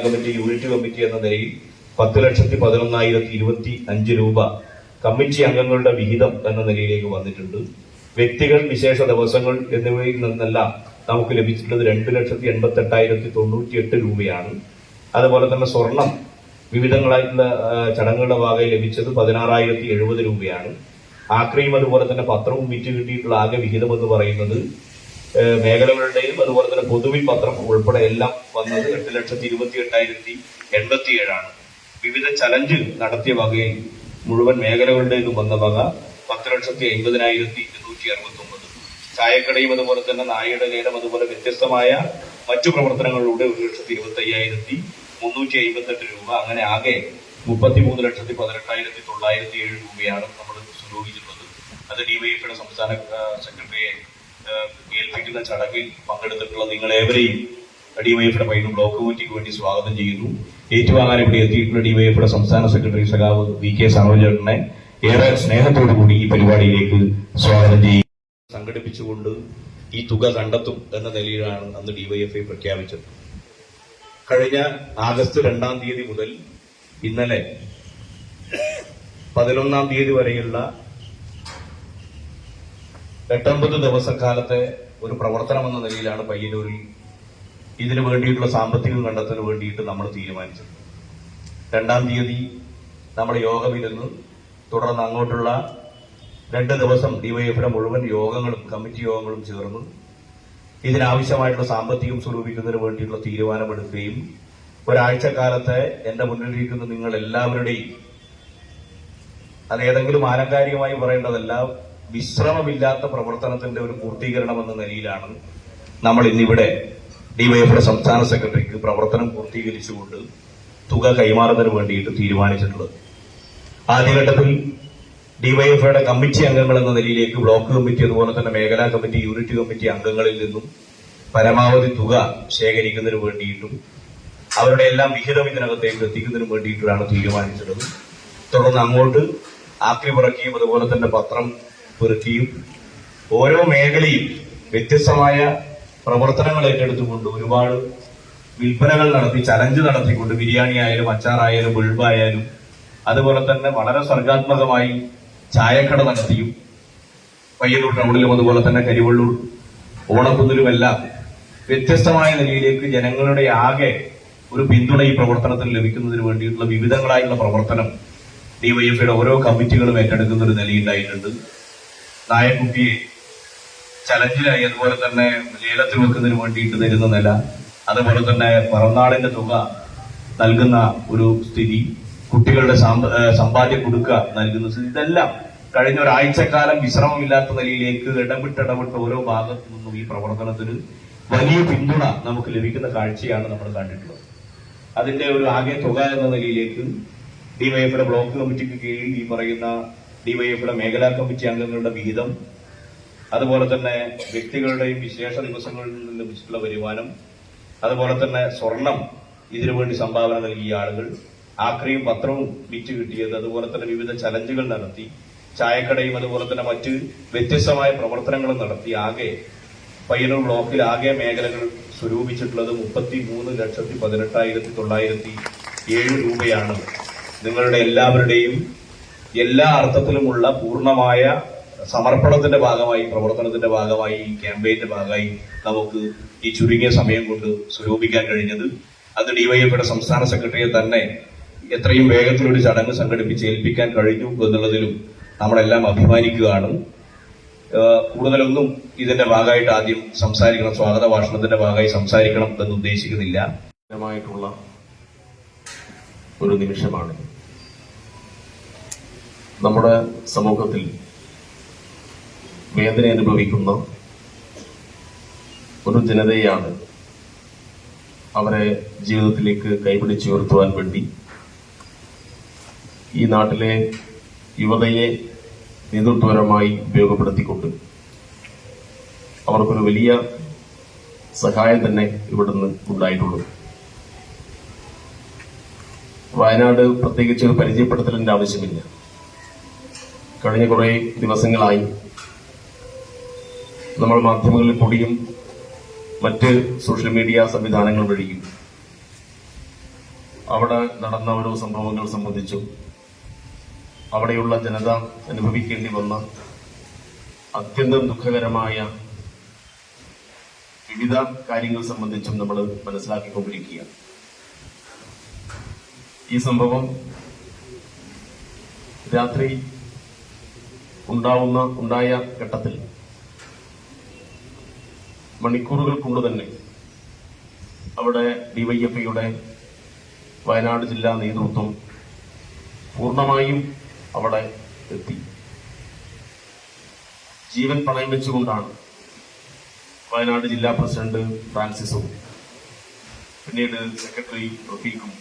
Committee unit committee എന്ന നിലയിൽ പത്ത് ലക്ഷത്തി പതിനൊന്നായിരത്തി ഇരുപത്തി അഞ്ച് രൂപ കമ്മിറ്റി അംഗങ്ങളുടെ വിഹിതം എന്ന നിലയിലേക്ക് വന്നിട്ടുണ്ട്. വ്യക്തികൾ വിശേഷ ദിവസങ്ങൾ എന്നിവയിൽ നിന്നെല്ലാം നമുക്ക് ലഭിച്ചിട്ടുള്ളത് രണ്ട് ലക്ഷത്തി എൺപത്തി എട്ടായിരത്തി തൊണ്ണൂറ്റി എട്ട് രൂപയാണ്. അതുപോലെ തന്നെ സ്വർണം വിവിധങ്ങളായിട്ടുള്ള ചടങ്ങുകളുടെ ഭാഗമായി ലഭിച്ചത് പതിനാറായിരത്തി എഴുപത് രൂപയാണ്. ആക്രിയും അതുപോലെ തന്നെ പത്രവും വിറ്റ് കിട്ടിയിട്ടുള്ള ആകെ വിഹിതം എന്ന് പറയുന്നത് മേഖലകളുടെയും അതുപോലെ തന്നെ പൊതുവിൽ പത്രം ഉൾപ്പെടെ എല്ലാം വന്നത് എട്ട് ലക്ഷത്തി ഇരുപത്തി എട്ടായിരത്തി എൺപത്തി ഏഴാണ് വിവിധ ചലഞ്ച് നടത്തിയ വകയിൽ മുഴുവൻ മേഖലകളുടേതും വന്ന വക പത്ത് ലക്ഷത്തി എൺപതിനായിരത്തി ഇരുന്നൂറ്റി അറുപത്തി ഒമ്പത് ചായക്കടയും അതുപോലെ തന്നെ നായയുടെ ലേലം അതുപോലെ വ്യത്യസ്തമായ മറ്റു പ്രവർത്തനങ്ങളിലൂടെ ഒരു ലക്ഷത്തി ഇരുപത്തി അയ്യായിരത്തി മുന്നൂറ്റി അമ്പത്തെട്ട് രൂപ അങ്ങനെ ആകെ മുപ്പത്തി മൂന്ന് ലക്ഷത്തി പതിനെട്ടായിരത്തി തൊള്ളായിരത്തി ഏഴ് രൂപയാണ് നമ്മൾ സ്വരൂപിച്ചിട്ടുള്ളത് അത് ഡിവൈഎഫിയുടെ സംസ്ഥാന സെക്രട്ടറിയെ ആ, ഏൽപ്പിക്കുന്ന ചടങ്ങിൽ പങ്കെടുത്തിട്ടുള്ള നിങ്ങളേവരെയും ഡിവൈഎഫിയുടെ പൈനും ബ്ലോക്ക് കമ്മിറ്റിക്ക് വേണ്ടി സ്വാഗതം ചെയ്യുന്നു. ഏറ്റുവാങ്ങാൻ ഇവിടെ എത്തിയിട്ടുള്ള ഡിവൈഎഫിയുടെ സംസ്ഥാന സെക്രട്ടറി സഖാവ് വി കെ സനോജേട്ടനെ ഏറെ സ്നേഹത്തോടു കൂടി ഈ പരിപാടിയിലേക്ക് സ്വാഗതം ചെയ്യും സംഘടിപ്പിച്ചുകൊണ്ട് ഈ തുക കണ്ടെത്തും എന്ന നിലയിലാണ് അന്ന് ഡിവൈഎഫ്ഐ പ്രഖ്യാപിച്ചത്. കഴിഞ്ഞ ആഗസ്റ്റ് രണ്ടാം തീയതി മുതൽ ഇന്നലെ പതിനൊന്നാം തീയതി വരെയുള്ള എട്ടൊമ്പത് ദിവസക്കാലത്തെ ഒരു പ്രവർത്തനം എന്ന നിലയിലാണ് പയ്യന്നൂരിൽ ഇതിന് വേണ്ടിയിട്ടുള്ള സാമ്പത്തികം കണ്ടെത്തുന്നതിന് വേണ്ടിയിട്ട് നമ്മൾ തീരുമാനിച്ചത്. രണ്ടാം തീയതി നമ്മുടെ യോഗമിരുന്ന് തുടർന്ന് അങ്ങോട്ടുള്ള രണ്ട് ദിവസം ഡിവൈഎഫിന്റെ മുഴുവൻ യോഗങ്ങളും കമ്മിറ്റി യോഗങ്ങളും ചേർന്ന് ഇതിനാവശ്യമായിട്ടുള്ള സാമ്പത്തികം സ്വരൂപിക്കുന്നതിന് വേണ്ടിയിട്ടുള്ള തീരുമാനമെടുക്കുകയും ഒരാഴ്ചക്കാലത്തെ എന്റെ മുന്നിലിരിക്കുന്ന നിങ്ങൾ എല്ലാവരുടെയും അത് ഏതെങ്കിലും ആലങ്കാരികമായി പറയേണ്ടതല്ല വിശ്രമമില്ലാത്ത പ്രവർത്തനത്തിന്റെ ഒരു പൂർത്തീകരണം എന്ന നിലയിലാണ് നമ്മൾ ഇന്നിവിടെ ഡിവൈഎഫിയുടെ സംസ്ഥാന സെക്രട്ടറിക്ക് പ്രവർത്തനം പൂർത്തീകരിച്ചുകൊണ്ട് തുക കൈമാറുന്നതിന് വേണ്ടിയിട്ട് തീരുമാനിച്ചിട്ടുള്ളത്. ആദ്യഘട്ടത്തിൽ ഡിവൈഎഫ്ഐയുടെ കമ്മിറ്റി അംഗങ്ങൾ എന്ന നിലയിലേക്ക് ബ്ലോക്ക് കമ്മിറ്റി അതുപോലെ തന്നെ മേഖലാ കമ്മിറ്റി യൂണിറ്റ് കമ്മിറ്റി അംഗങ്ങളിൽ നിന്നും പരമാവധി തുക ശേഖരിക്കുന്നതിന് വേണ്ടിയിട്ടും അവരുടെ എല്ലാം വിഹിതം ഇതിനകത്തേക്ക് എത്തിക്കുന്നതിന് വേണ്ടിയിട്ടാണ് തീരുമാനിച്ചിട്ടുള്ളത്. തുടർന്ന് അങ്ങോട്ട് ആക്രി പുറക്കുകയും അതുപോലെ തന്നെ പത്രം പെറുക്കിയും ഓരോ മേഖലയും വ്യത്യസ്തമായ പ്രവർത്തനങ്ങൾ ഏറ്റെടുത്തുകൊണ്ട് ഒരുപാട് വിൽപ്പനകൾ നടത്തി ചലഞ്ച് നടത്തിക്കൊണ്ട് ബിരിയാണി ആയാലും അച്ചാറായാലും ബുൾബായാലും അതുപോലെ തന്നെ വളരെ സർഗാത്മകമായി ചായക്കട നടത്തിയും പയ്യന്നൂർ ടൗണിലും അതുപോലെ തന്നെ കരിവള്ളൂർ ഓണക്കുന്നിലുമെല്ലാം വ്യത്യസ്തമായ നിലയിലേക്ക് ജനങ്ങളുടെ ആകെ ഒരു പിന്തുണ ഈ പ്രവർത്തനത്തിന് ലഭിക്കുന്നതിന് വേണ്ടിയിട്ടുള്ള വിവിധങ്ങളായിട്ടുള്ള പ്രവർത്തനം ഡിവൈഎഫ്ഐയുടെ ഓരോ കമ്മിറ്റികളും ഏറ്റെടുക്കുന്ന ഒരു നിലയുണ്ടായിട്ടുണ്ട്. നായക്കുട്ടിയെ ചലഞ്ചിലായി. അതുപോലെ തന്നെ ലേലത്തിൽ വെക്കുന്നതിന് വേണ്ടിയിട്ട് തരുന്ന നില. അതുപോലെ തന്നെ പിറന്നാളിന്റെ തുക നൽകുന്ന ഒരു സ്ഥിതി കുട്ടികളുടെ സാമ്പ- കൊടുക്കുക സമ്പാദ്യ കൊടുക്ക നൽകുന്ന സ്ഥിതി. ഇതെല്ലാം കഴിഞ്ഞ ഒരാഴ്ചക്കാലം വിശ്രമമില്ലാത്ത നിലയിലേക്ക് ഇടപെട്ട് ഇടപെട്ട് ഓരോ ഭാഗത്തു നിന്നും ഈ പ്രവർത്തനത്തിന് വലിയ പിന്തുണ നമുക്ക് ലഭിക്കുന്ന കാഴ്ചയാണ് നമ്മൾ കണ്ടിട്ടുള്ളത്. അതിന്റെ ഒരു ആകെ തുക എന്ന നിലയിലേക്ക് ഡിവൈഎഫിയുടെ ബ്ലോക്ക് കമ്മിറ്റിക്ക് കീഴിൽ ഈ പറയുന്ന ഡിവൈഎഫിയുടെ മേഖലാ കമ്മിറ്റി അംഗങ്ങളുടെ വിഹിതം അതുപോലെ തന്നെ വ്യക്തികളുടെയും വിശേഷ ദിവസങ്ങളിൽ നിന്ന് ലഭിച്ചിട്ടുള്ള വരുമാനം അതുപോലെ തന്നെ സ്വർണം ഇതിനുവേണ്ടി സംഭാവന നൽകിയ ആളുകൾ ആക്രിയും പത്രവും വിറ്റ് കിട്ടിയത് അതുപോലെ തന്നെ വിവിധ ചലഞ്ചുകൾ നടത്തി ചായക്കടയും അതുപോലെ തന്നെ മറ്റ് വ്യത്യസ്തമായ പ്രവർത്തനങ്ങളും നടത്തി ആകെ പയ്യന്നൂർ ബ്ലോക്കിൽ ആകെ മേഖലകൾ സ്വരൂപിച്ചിട്ടുള്ളത് മുപ്പത്തി മൂന്ന് ലക്ഷത്തി പതിനെട്ടായിരത്തി തൊള്ളായിരത്തി ഏഴ് രൂപയാണ്. നിങ്ങളുടെ എല്ലാവരുടെയും എല്ലാ അർത്ഥത്തിലുമുള്ള പൂർണമായ സമർപ്പണത്തിന്റെ ഭാഗമായി പ്രവർത്തനത്തിന്റെ ഭാഗമായി ഈ ക്യാമ്പയിന്റെ ഭാഗമായി നമുക്ക് ഈ ചുരുങ്ങിയ സമയം കൊണ്ട് സ്വരൂപിക്കാൻ കഴിഞ്ഞത്. അത് ഡിവൈഎഫിയുടെ സംസ്ഥാന സെക്രട്ടറിയെ തന്നെ എത്രയും വേഗത്തിലൊരു ചടങ്ങ് സംഘടിപ്പിച്ച് ഏൽപ്പിക്കാൻ കഴിഞ്ഞു എന്നുള്ളതിലും നമ്മളെല്ലാം അഭിമാനിക്കുകയാണ്. കൂടുതലൊന്നും ഇതിന്റെ ഭാഗമായിട്ട് ആദ്യം സംസാരിക്കണം സ്വാഗത ഭാഷണത്തിന്റെ ഭാഗമായി സംസാരിക്കണം എന്ന് ഉദ്ദേശിക്കുന്നില്ല. ഒരു നിമിഷമാണ്. നമ്മുടെ സമൂഹത്തിൽ വേദന അനുഭവിക്കുന്ന ഒരു ജനതയാണ് അവരെ ജീവിതത്തിലേക്ക് കൈപിടിച്ചുയർത്തുവാൻ വേണ്ടി ഈ നാട്ടിലെ യുവതയെ നേതൃത്വപരമായി ഉപയോഗപ്പെടുത്തിക്കൊണ്ട് അവർക്കൊരു വലിയ സഹായം തന്നെ ഇവിടുന്ന് ഉണ്ടായിട്ടുള്ളത് വയനാട് പ്രത്യേകിച്ച് ഒരു ആവശ്യമില്ല. കഴിഞ്ഞ കുറെ ദിവസങ്ങളായി നമ്മൾ മാധ്യമങ്ങളിൽ കൂടിയും മറ്റ് സോഷ്യൽ മീഡിയ സംവിധാനങ്ങൾ വഴിയും അവിടെ നടന്ന ഓരോ സംഭവങ്ങൾ സംബന്ധിച്ചും അവിടെയുള്ള ജനത അനുഭവിക്കേണ്ടി വന്ന അത്യന്തം ദുഃഖകരമായ വിവിധ കാര്യങ്ങൾ സംബന്ധിച്ചും നമ്മൾ മനസ്സിലാക്കിക്കൊണ്ടിരിക്കുകയാണ്. ഈ സംഭവം രാത്രി ഉണ്ടാവുന്ന ഉണ്ടായ ഘട്ടത്തിൽ മണിക്കൂറുകൾ കൊണ്ട് തന്നെ അവിടെ ഡിവൈഎഫ്ഐയുടെ വയനാട് ജില്ലാ നേതൃത്വം പൂർണമായും അവിടെ എത്തി. ജീവൻ പണയം വെച്ചുകൊണ്ടാണ് വയനാട് ജില്ലാ പ്രസിഡന്റ് ഫ്രാൻസിസും പിന്നീട് സെക്രട്ടറി റഫീഖും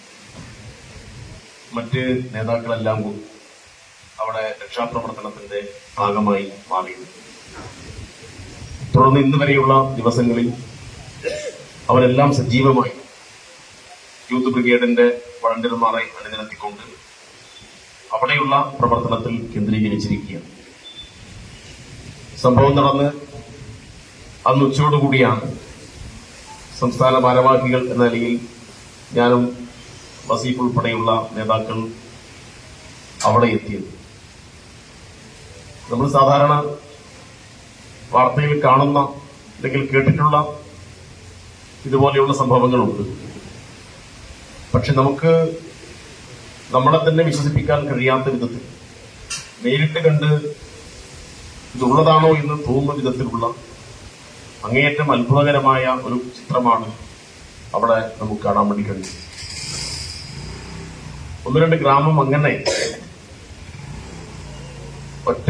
മറ്റ് നേതാക്കളെല്ലാം അവിടെ രക്ഷാപ്രവർത്തനത്തിന്റെ ഭാഗമായി മാറിയത് തുടർന്ന് ഇന്ന് വരെയുള്ള ദിവസങ്ങളിൽ അവരെല്ലാം സജീവമായി യൂത്ത് ബ്രിഗേഡിന്റെ വളണ്ടിയർമാരെ അണിനിരത്തിക്കൊണ്ട് അവിടെയുള്ള പ്രവർത്തനത്തിൽ കേന്ദ്രീകരിച്ചിരിക്കുകയാണ്. സംഭവം നടന്ന് അന്ന് ഉച്ചയോടുകൂടിയാണ് സംസ്ഥാന ഭാരവാഹികൾ എന്ന നിലയിൽ ഞാനും വസീഫ് ഉൾപ്പെടെയുള്ള നേതാക്കൾ അവിടെ എത്തിയത്. നമ്മൾ സാധാരണ വാർത്തയിൽ കാണുന്ന അല്ലെങ്കിൽ കേട്ടിട്ടുള്ള ഇതുപോലെയുള്ള സംഭവങ്ങളുണ്ട്. പക്ഷെ നമുക്ക് നമ്മളെ തന്നെ വിശ്വസിപ്പിക്കാൻ കഴിയാത്ത വിധത്തിൽ നേരിട്ട് കണ്ട് ഇതുള്ളതാണോ എന്ന് തോന്നുന്ന വിധത്തിലുള്ള അങ്ങേയറ്റം അത്ഭുതകരമായ ഒരു ചിത്രമാണ് അവിടെ നമുക്ക് കാണാൻ വേണ്ടി കഴിയും ഒന്ന് രണ്ട് ഗ്രാമം അങ്ങനെ ഒറ്റ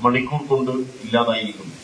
മണിക്കൂർ കൊണ്ട് ഇല്ലാതായിരിക്കുന്നു.